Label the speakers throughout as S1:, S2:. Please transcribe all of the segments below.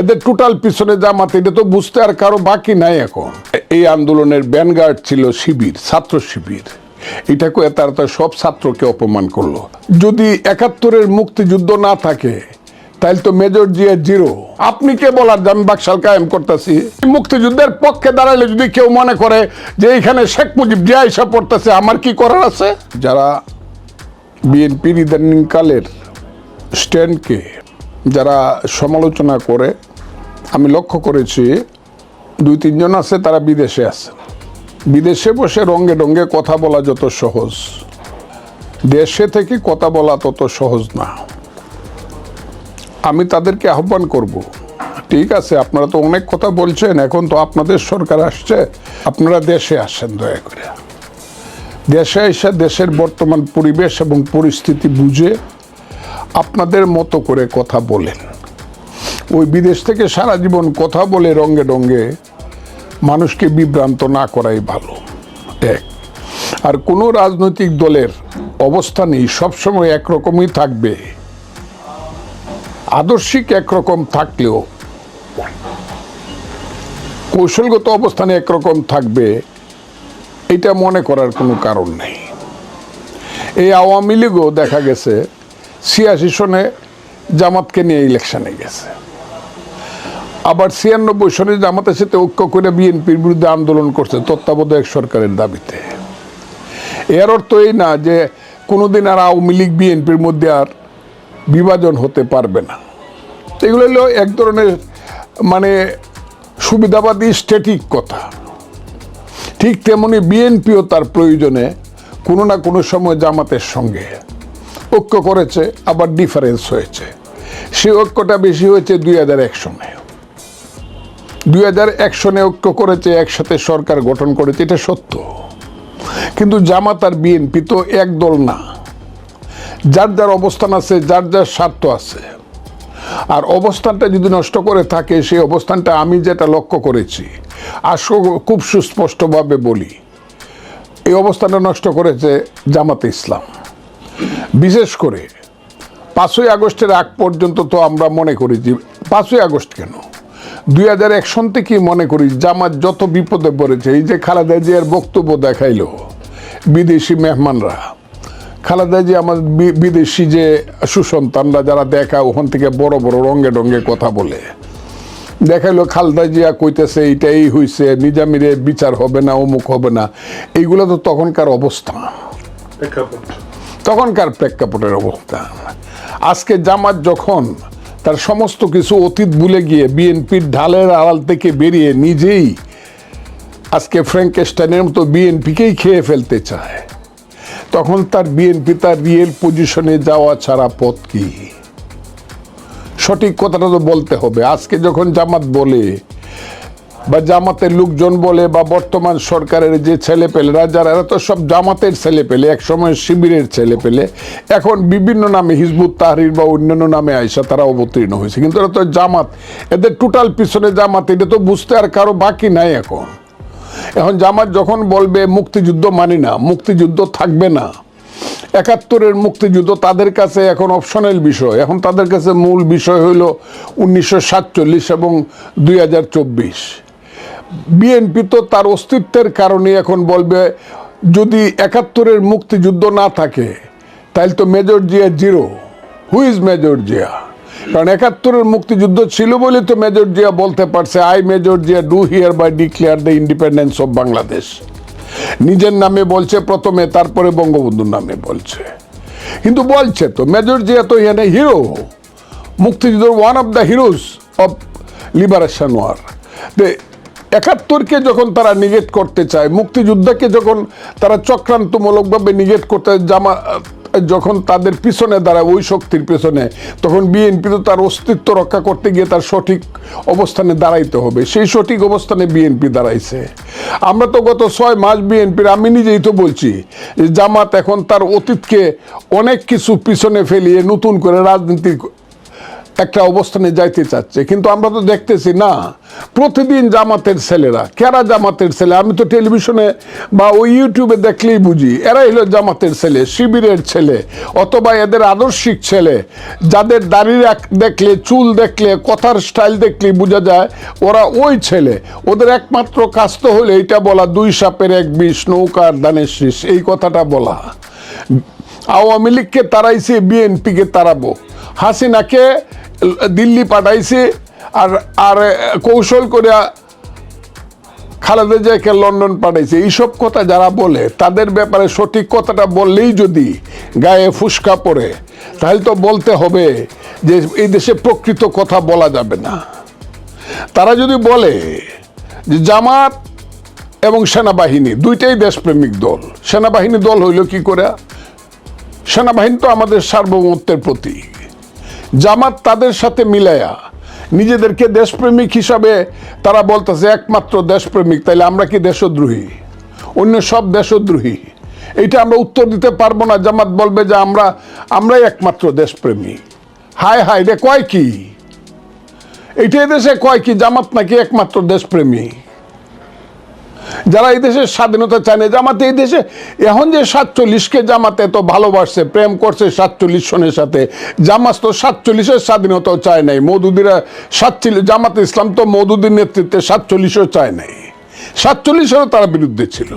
S1: এদের টোটাল পিছনে জামাত, এটা তো বুঝতে আর কারও বাকি নাই এখন। এই আন্দোলনের ব্যানগার্ড ছিল শিবির, ছাত্র শিবির। এটাকে তারা তো সব ছাত্রকে অপমান করল। যদি একাত্তরের মুক্তিযুদ্ধ না থাকে তাহলে তো মেজর জিয়া জিরো। আপনি কে বলার যে আমি বাকশাল কায়েম করতেছি? মুক্তিযুদ্ধের পক্ষে দাঁড়ালে যদি কেউ মনে করে যে এখানে শেখ মুজিব জিয়া হিসাব পড়তেছে, আমার কি করার আছে? যারা বিএনপির ইদানিংকালের স্ট্যান্ডকে যারা সমালোচনা করে, আমি লক্ষ্য করেছি দুই, তিনজন আছে, তারা বিদেশে আছে। বিদেশে বসে রঙ্গে রঙ্গে কথা বলা যত সহজ। দেশে থেকে কথা বলা তত সহজ না। আমি তাদেরকে আহ্বান করব, ঠিক আছে, আপনারা তো অনেক কথা বলছেন, এখন তো আপনাদের সরকার আসছে, আপনারা দেশে আসেন দয়া করে। দেশে এসে দেশের বর্তমান পরিবেশ এবং পরিস্থিতি বুঝে আপনাদের মতো করে কথা বলেন। ওই বিদেশ থেকে সারা জীবন কথা বলে রঙ্গে রঙ্গে মানুষকে বিভ্রান্ত না করাই ভালো। এক, আর কোনো রাজনৈতিক দলের অবস্থানই সবসময় একরকমই থাকবে। আদর্শিক একরকম থাকলেও কৌশলগত অবস্থানে একরকম থাকবে, এটা মনে করার কোনো কারণ নেই। এই আওয়ামী লীগও দেখা গেছে ছিয়াশি সনে জামাতকে নিয়ে ইলেকশনে গেছে। আবার ছিয়ানব্বই সনে জামাতের সাথে ঐক্য করে বিএনপির বিরুদ্ধে আন্দোলন করছে তত্ত্বাবধায়ক সরকারের দাবিতে। এর অর্থ এই না যে কোনোদিন আর আওয়ামী লীগ বিএনপির মধ্যে আর বিভাজন হতে পারবে না। এগুলো হলো এক ধরনের মানে সুবিধাবাদী স্ট্যাটিক কথা। ঠিক তেমনি বিএনপিও তার প্রয়োজনে কোনো না কোনো সময় জামাতের সঙ্গে ঐক্য করেছে, আবার ডিফারেন্স হয়েছে। সে ঐক্যটা বেশি হয়েছে দুই হাজার এক সনে। দুই হাজার এক সনে ঐক্য করেছে, একসাথে সরকার গঠন করেছে, এটা সত্য। কিন্তু জামাত আর বিএনপি তো এক দল না। যার যার অবস্থান আছে, যার যার স্বার্থ আছে। আর অবস্থানটা যদি নষ্ট করে থাকে, সেই অবস্থানটা আমি যেটা লক্ষ্য করেছি আসো খুব সুস্পষ্টভাবে বলি, এই অবস্থানটা নষ্ট করেছে জামাতে ইসলাম। বিশেষ করে পাঁচই আগস্টের আগ পর্যন্ত তো আমরা মনে করি যে, পাঁচই আগস্ট কেন? দুই হাজার এক সন থেকেই মনে করি জামাত যত বিপদে পড়েছে, এই যে খালেদা জিয়ার বক্তব্য দেখাইলো বিদেশি মেহমানরা, খালেদা জি আমার বি- বিদেশি যে সুসন্তানরা যারা দেখা, ওখান থেকে বড় বড় রঙ্গে রঙ্গে কথা বলে। দেখাইলো খালদা জিয়া কইতেছে, এইটাই হইছে নিজামিরে বিচার হবে না, অমুক হবে না। এইগুলো তো তখনকার অবস্থা। তখনকার প্রেক্ষাপটের অবস্থা। আজকে জামাত যখন তার সমস্ত কিছু অতীত ভুলে গিয়ে বিএনপির ঢালের আড়াল থেকে বেরিয়ে নিজেই আজকে ফ্র্যাঙ্কেস্টাইনের মতো বিএনপিকেই খেয়ে ফেলতে চায়, তখন তার বিএনপি তার রিয়েল পজিশনে যাওয়া ছাড়া পথ কি? সঠিক কথাটা তো বলতে হবে। আজকে যখন জামাত বলে বা জামাতের লোকজন বলে, বা বর্তমান সরকারের যে ছেলে পেলেরা যারা এরা তো সব জামাতের ছেলে পেলে একসময় শিবিরের ছেলে পেলে এখন বিভিন্ন নামে হিজবুত তাহরির বা অন্যান্য নামে আয়সা তারা অবতীর্ণ হয়েছে। কিন্তু এরা তো জামাত। এদের টোটাল পিছনে জামাত, এটা তো বুঝতে আর কারও বাকি নাই এখন। এখন জামাত যখন বলবে, মুক্তিযুদ্ধ মানি না, মুক্তিযুদ্ধ থাকবে না। একাত্তরের মুক্তিযুদ্ধ তাদের কাছে এখন অপশনাল বিষয়। এখন তাদের কাছে মূল বিষয় হইল উনিশশো সাতচল্লিশ এবং দুই হাজার চব্বিশ। বিএনপি তো তার অস্তিত্বের কারণে এখন বলবে, যদি একাত্তরের মুক্তিযুদ্ধ না থাকে তাহলে তো major Zia zero. Who is major Zia? কারণ একাত্তরের মুক্তিযুদ্ধ ছিল বলে তো মেজর জিয়া বলতে পারছে I major Zia do here by declare the independence of Bangladesh নিজের নামে বলছে প্রথমে, তারপরে বঙ্গবন্ধুর নামে বলছে। কিন্তু বলছে তো, মেজর জিয়া তো এখানে হিরো মুক্তিযুদ্ধ one of the heroes of liberation war একাত্তরকে যখন তারা নিগেট করতে চায়, মুক্তিযুদ্ধকে যখন তারা চক্রান্তমূলকভাবে নিগেট করতে জামা যখন তাদের পিছনে দাঁড়ায়, ওই শক্তির পিছনে, তখন বিএনপি তো তার অস্তিত্ব রক্ষা করতে গিয়ে তার সঠিক অবস্থানে দাঁড়াইতে হবে। সেই সঠিক অবস্থানে বিএনপি দাঁড়াইছে। আমরা তো গত ছয় মাস বিএনপির, আমি নিজেই তো বলছি, জামাত এখন তার অতীতকে অনেক কিছু পিছনে ফেলিয়ে নতুন করে রাজনীতি একটা অবস্থানে যাইতে চাচ্ছে। কিন্তু আমরা তো দেখতেছি, না, প্রতিদিন জামাতের ছেলেরা, কেরা জামাতের ছেলে? আমি তো টেলিভিশনে বা ওই ইউটিউবে দেখলেই বুঝি, এরাই হলো জামাতের ছেলে, শিবিরের ছেলে, অথবা এদের আদর্শিক ছেলে। যাদের দাড়ি দেখলে, চুল দেখলে, কথার স্টাইল দেখলে বোঝা যায়, ওরা ওই ছেলে। ওদের একমাত্র কাজ তো হলো এইটা বলা, দুই সাপের এক বিষ নৌকার দানের শীষ, এই কথাটা বলা। আওয়ামী লীগকে তাড়াইছে বিএনপিকে তারাবো। হাসিনাকে দিল্লি পাঠাইছে আর আর কৌশল করে খালেদা জিয়াকে লন্ডন পাঠাইছে। এইসব কথা যারা বলে, তাদের ব্যাপারে সঠিক কথাটা বললেই যদি গায়ে ফুসকা পড়ে, তাহলে তো বলতে হবে যে এই দেশে প্রকৃত কথা বলা যাবে না। তারা যদি বলে যে জামাত এবং সেনাবাহিনী, দুইটাই দেশপ্রেমিক দল, সেনাবাহিনী দল হইল কি করে সেনাবাহিনী তো আমাদের সার্বভৌমত্বের প্রতীক। জামাত তাদের সাথে মিলায়া। নিজেদেরকে দেশপ্রেমিক হিসাবে তারা বলতেছে, একমাত্র দেশপ্রেমিক, তাইলে আমরা কি দেশদ্রোহী? অন্য সব দেশদ্রোহী। এটা আমরা উত্তর দিতে পারব না। জামাত বলবে যে, আমরা, আমরাই একমাত্র দেশপ্রেমী হায় হায় রে কয় কি? এইটা দেশে কয় কি? জামাত নাকি একমাত্র দেশপ্রেমী যারা এই দেশের স্বাধীনতা চায় না জামাতে এই দেশে, এখন যে সাতচল্লিশকে জামাতে তো ভালোবাসছে, প্রেম করছে সাতচল্লিশ সনের সাথে, জামাত তো সাতচল্লিশের স্বাধীনতাও চায় নাই, মৌদুদিরা সাতচল্লিশ জামাতে ইসলাম তো মৌদুদির নেতৃত্বে সাতচল্লিশও চায় নাই, সাতচল্লিশেরও তারা বিরুদ্ধে ছিল।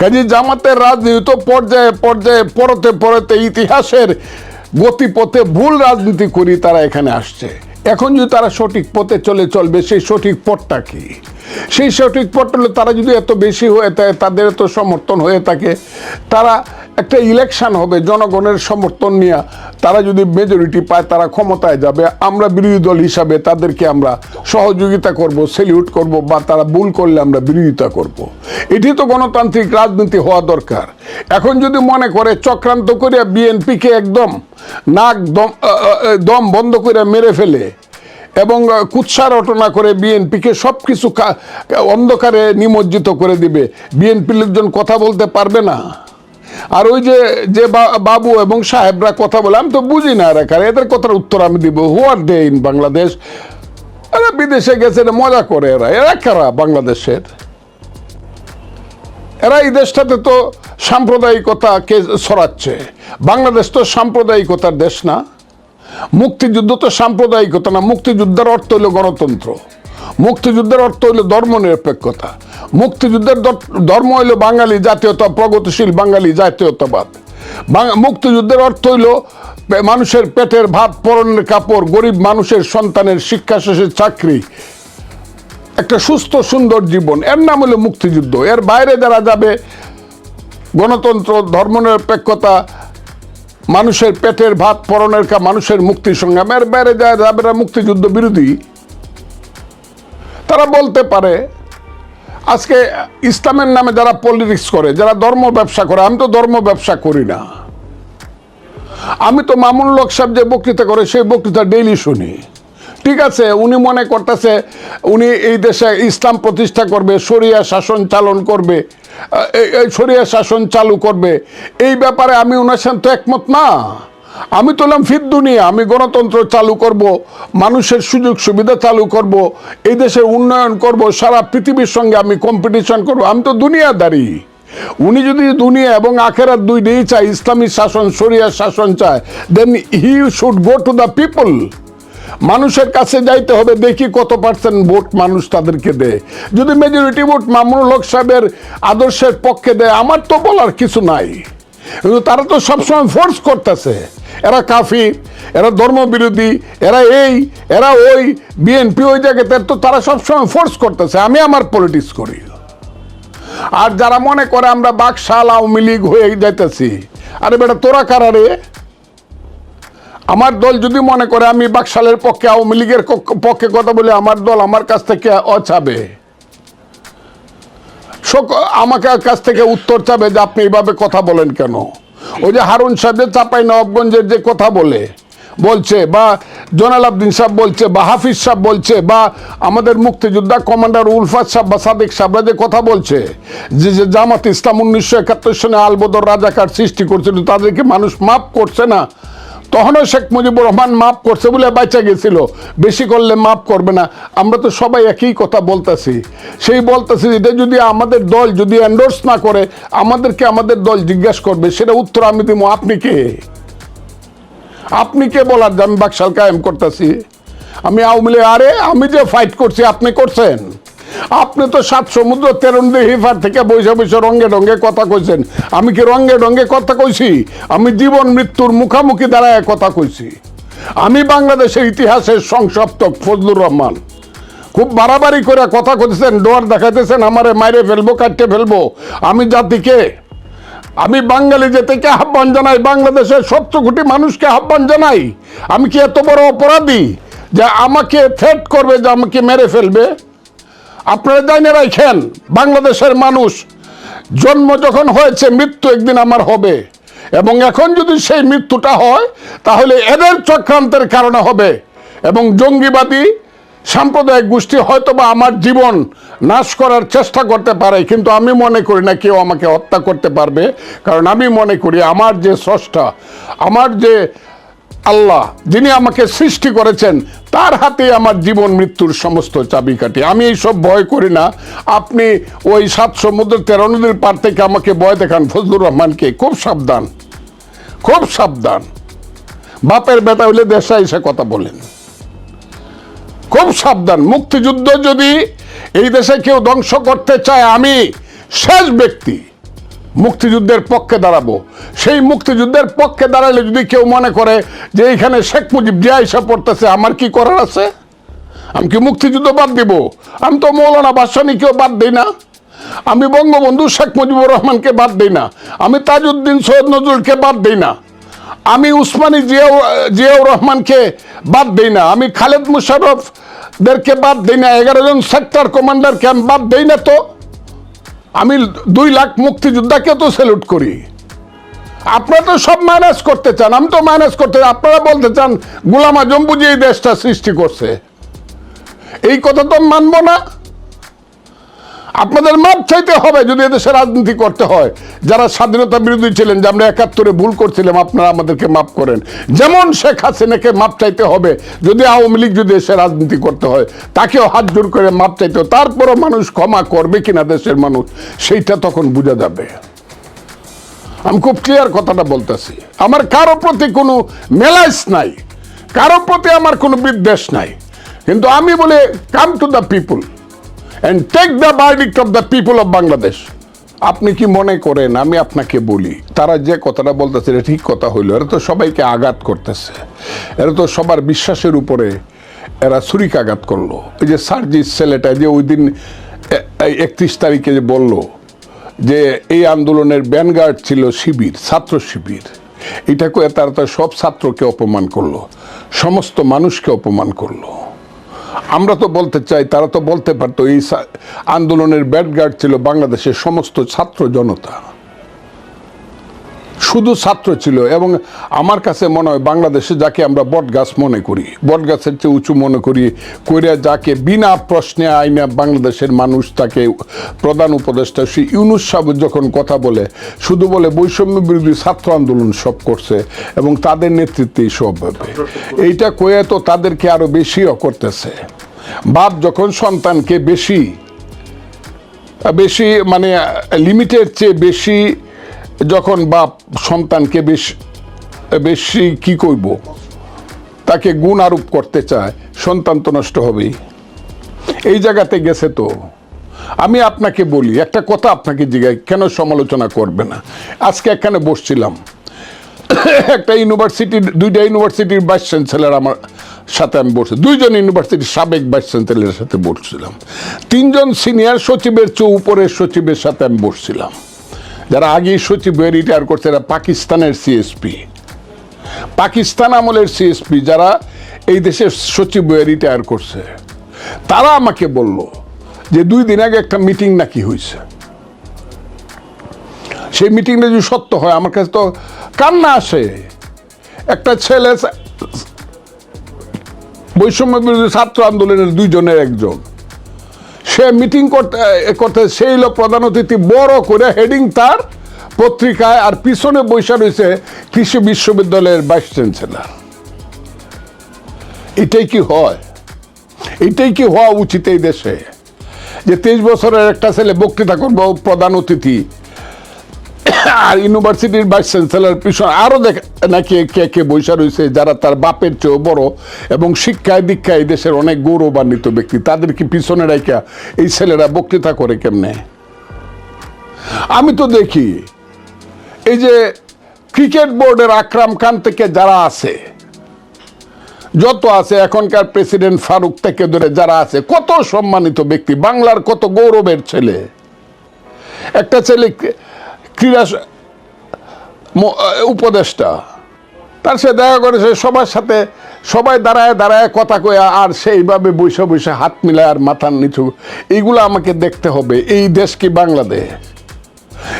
S1: কাজে জামাতের রাজনীতি তো পর্যায়ে পর্যায়ে, পরতে পরতে ইতিহাসের গতিপথে ভুল রাজনীতি করি তারা এখানে আসছে। এখন যদি তারা সঠিক পথে চলে চলবে, সেই সঠিক পথটা কি? সেই সঠিক পথটা হলে তারা যদি এত বেশি হয়ে থাকে, তাদের এত সমর্থন হয়ে থাকে, তারা একটা ইলেকশন হবে, জনগণের সমর্থন নিয়ে তারা যদি মেজরিটি পায়, তারা ক্ষমতায় যাবে আমরা বিরোধী দল হিসাবে তাদেরকে আমরা সহযোগিতা করব সেলিউট করব, বা তারা ভুল করলে আমরা বিরোধিতা করব। এটি তো গণতান্ত্রিক রাজনীতি হওয়া দরকার এখন যদি মনে করে চক্রান্ত করে বিএনপিকে একদম নাক দম দম বন্ধ করে মেরে ফেলে এবং কুৎসা রটনা করে বিএনপিকে সব কিছু অন্ধকারে নিমজ্জিত করে দিবে। বিএনপি লোকজন কথা বলতে পারবে না। আর ওই যে যে বাবু এবং সাহেবরা কথা বলে, আমি তো বুঝি না এরা এদের কথার উত্তর আমি দিব। হোয়াট ডে ইন বাংলাদেশ এরা বিদেশে গেছে মজা করে এরা। এরা কারা বাংলাদেশের? এরা এই দেশটাতে তো সাম্প্রদায়িকতাকে ছড়াচ্ছে। বাংলাদেশ তো সাম্প্রদায়িকতার দেশ না। মুক্তিযুদ্ধ তো সাম্প্রদায়িকতা না, মুক্তিযুদ্ধের অর্থ হইল গণতন্ত্র। মুক্তিযুদ্ধের অর্থ হইল ধর্মনিরপেক্ষতা। মুক্তিযুদ্ধের ধর্ম হইল বাঙালি জাতীয়তা, প্রগতিশীল বাঙালি জাতীয়তাবাদ। মুক্তিযুদ্ধের অর্থ হইল মানুষের পেটের ভাত, পরনের কাপড়, গরিব মানুষের সন্তানের শিক্ষা শেষে চাকরি। একটা সুস্থ, সুন্দর জীবন, এর নাম হলো মুক্তিযুদ্ধ। এর বাইরে যারা যাবে, গণতন্ত্র, ধর্মনিরপেক্ষতা মানুষের পেটের ভাত পরনের কা মানুষের মুক্তির সংগ্রাম এর বাইরে যায় যাবে এরা মুক্তিযুদ্ধ বিরোধী। তারা বলতে পারে, আজকে ইসলামের নামে যারা পলিটিক্স করে, যারা ধর্ম ব্যবসা করে, আমি তো ধর্ম ব্যবসা করি না। আমি তো মামুন লোক সাহেব যে বক্তৃতা করে, সেই বক্তৃতা ডেইলি শুনি। ঠিক আছে, উনি মনে করতেছে, উনি এই দেশে ইসলাম প্রতিষ্ঠা করবে, শরিয়া শাসন চালন করবে। শরিয়া শাসন চালু করবে। এই ব্যাপারে আমি ওনার সাথে তো একমত না। আমি তোলাম ফির দুনিয়া, আমি গণতন্ত্র চালু করব, মানুষের সুযোগ সুবিধা চালু করব, এই দেশের উন্নয়ন করব, সারা পৃথিবীর সঙ্গে আমি কম্পিটিশন করব। আমি তো দুনিয়াদারি। উনি যদি দুনিয়া এবং আখেরাত দুই দিয়েই চায়, ইসলামী শাসন, শরিয়া শাসন চায় then he should go to the people মানুষের কাছে যাইতে হবে, দেখি কত পার্সেন্ট ভোট মানুষ তাদেরকে দেয়। যদি মেজরিটি ভোট মামুনুল হক সাহেবের আদর্শের পক্ষে দেয়, আমার তো বলার কিছু নাই। কিন্তু তারা তো সবসময় ফোর্স করতেছে। এরা কাফি, এরা ধর্মবিরোধী, এরা এই, এরা ওই বিএনপি ওই জায়গাতে তো তারা সবসময় ফোর্স করতেছে, আমি আমার পলিটিক্স করি। আর যারা মনে করে আমরা বাকশাল আওয়ামী লীগ হয়ে যাইতেছি, আরে বেটা তোরা কারা রে? আমার দল যদি মনে করে আমি বাকশালের পক্ষে, আওয়ামী লীগের পক্ষে কথা বলে, আমার দল আমার কাছ থেকে শোক- আমাকে কাছ থেকে উত্তর চাবে যে আপনি এইভাবে কথা বলেন কেন? ওই যে হারুন সাহেব যে চাপাই নবাবগঞ্জের যে কথা বলে, বলছে, বা জোনাল আবদিন সাহেব বলছে, বা হাফিজ সাহেব বলছে, বা আমাদের মুক্তিযোদ্ধা কমান্ডার উলফাত সাহেব বা সাদেক সাহেবরা যে কথা বলছে, যে যে জামাত ইসলাম উনিশশো একাত্তর সনে আলবদর রাজাকার সৃষ্টি করছিল, তাদেরকে মানুষ মাফ করছে না। তখনও শেখ মুজিবুর রহমান মাফ করছে বলে বাঁচা গেছিল। বেশি করলে মাফ করবে না। আমরা তো সবাই একই কথা বলতেছি। সেই বলতেছি এটা যদি আমাদের দল যদি এন্ডোর্স না করে, আমাদেরকে আমাদের দল জিজ্ঞাসা করবে। সেটা উত্তর আমি দিব আপনি কে? আপনি কে বলার? যে আমি বাকশাল কায়েম করতেছি। আমি আওয়ামী লীগ আরে, আমি যে ফাইট করছি, আপনি করছেন? আপনি তো সাত সমুদ্র তেরন্দি হিফার থেকে বৈশা বৈশা রঙ্গে রঙ্গে কথা কইছেন। আমি কি রঙ্গে রঙ্গে কথা কইছি? আমি জীবন মৃত্যুর মুখামুখি দাঁড়ায় কথা কইছি। আমি বাংলাদেশের ইতিহাসের সংসপ্তক ফজলুর রহমান। খুব বাড়াবাড়ি করে কথা কইতেছেন, ডোয়ার দেখাইতেছেন, আমারে মাইরে ফেলব, কাটতে ফেলব। আমি জাতিকে, আমি বাঙালি থেকে আহ্বান জানাই, বাংলাদেশের সত্তর কোটি মানুষকে আহ্বান জানাই। আমি কি এত বড় অপরাধী যে আমাকে থ্রেট করবে যে আমাকে মেরে ফেলবে? আপনারা জানে রাখেন, বাংলাদেশের মানুষ জন্ম যখন হয়েছে, মৃত্যু একদিন আমার হবে। এবং এখন যদি সেই মৃত্যুটা হয়, তাহলে এদের চক্রান্তের কারণে হবে। এবং জঙ্গিবাদী সাম্প্রদায়িক গোষ্ঠী হয়তো বা আমার জীবন নাশ করার চেষ্টা করতে পারে, কিন্তু আমি মনে করি না কেউ আমাকে হত্যা করতে পারবে। কারণ আমি মনে করি আমার যে স্রষ্টা, আমার যে আল্লাহ, যিনি আমাকে সৃষ্টি করেছেন, তার হাতে আমার জীবন মৃত্যুর সমস্ত চাবিকাঠি। আমি এইসব ভয় করি না। আপনি ওই সাত সমুদ্র তেরো নদীর পার থেকে আমাকে ভয় দেখান, ফজলুর রহমানকে। খুব সাবধান খুব সাবধান। বাপের বেটা হইলে দেশে এসে কথা বলেন। খুব সাবধান। মুক্তিযুদ্ধ যদি এই দেশে কেউ ধ্বংস করতে চায়, আমি শেষ ব্যক্তি। মুক্তিযুদ্ধের পক্ষে দাঁড়াবো। সেই মুক্তিযুদ্ধের পক্ষে দাঁড়ালে যদি কেউ মনে করে যে এইখানে শেখ মুজিব জিয়া এসে পড়তেছে, আমার কি করার আছে? আমি কি মুক্তিযুদ্ধ বাদ দিব? আমি তো মৌলানা বাদশানীকেও বাদ দিই না। আমি বঙ্গবন্ধু শেখ মুজিবুর রহমানকে বাদ দিই না। আমি তাজউদ্দিন সৈয়দ নজরুলকে বাদ দিই না। আমি উসমানী জিয়াউ জিয়াউর রহমানকে বাদ দিই না। আমি খালেদ মুশারফদেরকে বাদ দিই না। এগারো জন সেক্টর কমান্ডারকে আমি বাদ দিই না তো? আমি দুই লাখ মুক্তিযোদ্ধাকে তো স্যালুট করি। আপনারা তো সব ম্যানেজ করতে চান, আমি তো ম্যানেজ করতে আপনারা বলতে চান, গুলাম আজম যে এই দেশটা সৃষ্টি করছে। এই কথা তো মানবো না। আপনাদের মাপ চাইতে হবে যদি এদেশে রাজনীতি করতে হয়। যারা স্বাধীনতা বিরোধী ছিলেন, যে আমরা একাত্তরে ভুল করছিলাম, আপনারা আমাদেরকে মাপ করেন। যেমন শেখ হাসিনাকে মাপ চাইতে হবে, যদি আওয়ামী লীগ যদি এসে রাজনীতি করতে হয়, তাকেও হাত জোর করে মাপ চাইতে হবে। তারপরও মানুষ ক্ষমা করবে কিনা দেশের মানুষ, সেইটা তখন বোঝা যাবে। আমি খুব ক্লিয়ার কথাটা বলতেছি। আমার কারও প্রতি কোনো মেলাইস নাই। কারও প্রতি আমার কোনো বিদ্বেষ নাই। কিন্তু আমি বলে come to the people and take the verdict of the people of Bangladesh আপনি কি মনে করেন? আমি আপনাকে বলি, তারা যে কথাটা বলতেছে, এটা ঠিক কথা হইল। এরা তো সবাইকে আঘাত করতেছে। এরা তো সবার বিশ্বাসের উপরে এরা ছুরিকাঘাত করল। এই যে সার্জিস ছেলেটা যে ওই দিন একত্রিশ তারিখে যে বলল যে এই আন্দোলনের ব্যানগার্ড ছিল শিবির, ছাত্র শিবির। এটাকে তারা তো সব ছাত্রকে অপমান করল, সমস্ত মানুষকে অপমান করল। আমরা তো বলতে চাই, তারা তো বলতে পারতো, এই আন্দোলনের ব্যাডগার্ড ছিল বাংলাদেশের সমস্ত ছাত্র জনতা। শুধু ছাত্র ছিল এবং আমার কাছে মনে হয় বাংলাদেশে যাকে আমরা বটগাছ মনে করি, বটগাছের চেয়ে উঁচু মনে করি, কইরা যাকে বিনা প্রশ্নে আইনা বাংলাদেশের মানুষ তাকে প্রধান উপদেষ্টা শ্রী ইউনুস সাহেব যখন কথা বলে, শুধু বলে বৈষম্য বিরোধী ছাত্র আন্দোলন সব করছে এবং তাদের নেতৃত্বেই সব হবে। এইটা কয়ে তো তাদেরকে আরও বেশিও করতেছে। বাপ যখন সন্তানকে বেশি বেশি মানে লিমিটের চেয়ে বেশি যখন বাপ সন্তানকে বেশি বেশি কি করব? তাকে গুণ আরোপ করতে চায়, সন্তান তো নষ্ট হবেই। এই জায়গাতে গেছে তো। আমি আপনাকে বলি, একটা কথা আপনাকে জিজ্ঞাসা কেন সমালোচনা করবে না? আজকে এখানে বসছিলাম। একটা ইউনিভার্সিটির দুইটা ইউনিভার্সিটির ভাইস চ্যান্সেলর আমার সাথে আমি বসছি দুইজন ইউনিভার্সিটির সাবেক ভাইস চ্যান্সেলরের সাথে বসছিলাম। তিনজন সিনিয়র সচিবের চেয়ে উপরের সচিবের সাথে আমি বসছিলাম। যারা আগেই সচিব হয়ে রিটায়ার করছে, এরা পাকিস্তানের সিএসপি পাকিস্তান আমলের সিএসপি যারা এই দেশের সচিব হয়ে রিটায়ার করছে, তারা আমাকে বলল যে দুই দিন আগে একটা মিটিং নাকি হয়েছে সেই মিটিংটা যদি সত্য হয়, আমার কাছে তো কান্না আসে। একটা ছেলে বৈষম্য বিরোধী ছাত্র আন্দোলনের দুইজনের একজন। সে মিটিং করতে করতে সেই হলো প্রধান অতিথি বড় করে হেডিং তার পত্রিকায় আর পিছনে বৈশা রয়েছে কৃষি বিশ্ববিদ্যালয়ের ভাইস চ্যান্সেলর। এটাই কি হয়? এটাই কি হওয়া উচিত এই দেশে? যে তেইশ বছরের একটা ছেলে বক্তৃতা করব, প্রধান অতিথি আর ইউনিভার্সিটির ভাইস চ্যান্সেলর পিছনে আরও দেখ নাকি কে কে বৈশা রয়েছে, যারা তার বাপের চেয়েও বড় এবং শিক্ষায় দীক্ষায় এই দেশের অনেক গৌরবান্বিত ব্যক্তি, তাদের কি পিছনে রেখা এই ছেলেরা বক্তৃতা করে কেমনে? আমি তো দেখি, এই যে ক্রিকেট বোর্ডের আকরাম খান থেকে যারা আছে, যত আছে এখনকার প্রেসিডেন্ট ফারুক থেকে ধরে যারা আছে, কত সম্মানিত ব্যক্তি, বাংলার কত গৌরবের ছেলে। একটা ছেলে ক্রীড়া স- উপদেষ্টা। তার সাথে দেখা করেছে সবার সাথে সবাই দাঁড়ায় দাঁড়ায় কথা কয়ে, আর সেইভাবে বসে বসে হাত মিলায় আর মাথার নিচু। এইগুলো আমাকে দেখতে হবে। এই দেশ কি বাংলাদেশ?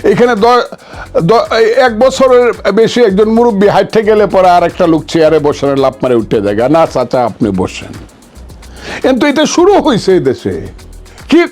S1: এখানে এক বছরের বেশি একজন মুরব্বী হাইটে গেলে পরে আর একটা লোক চেয়ারে বসে লাভ মারে উঠে যায়। না, চাচা, আপনি বসেন। কিন্তু এটা শুরু হয়েছে এই দেশে। কি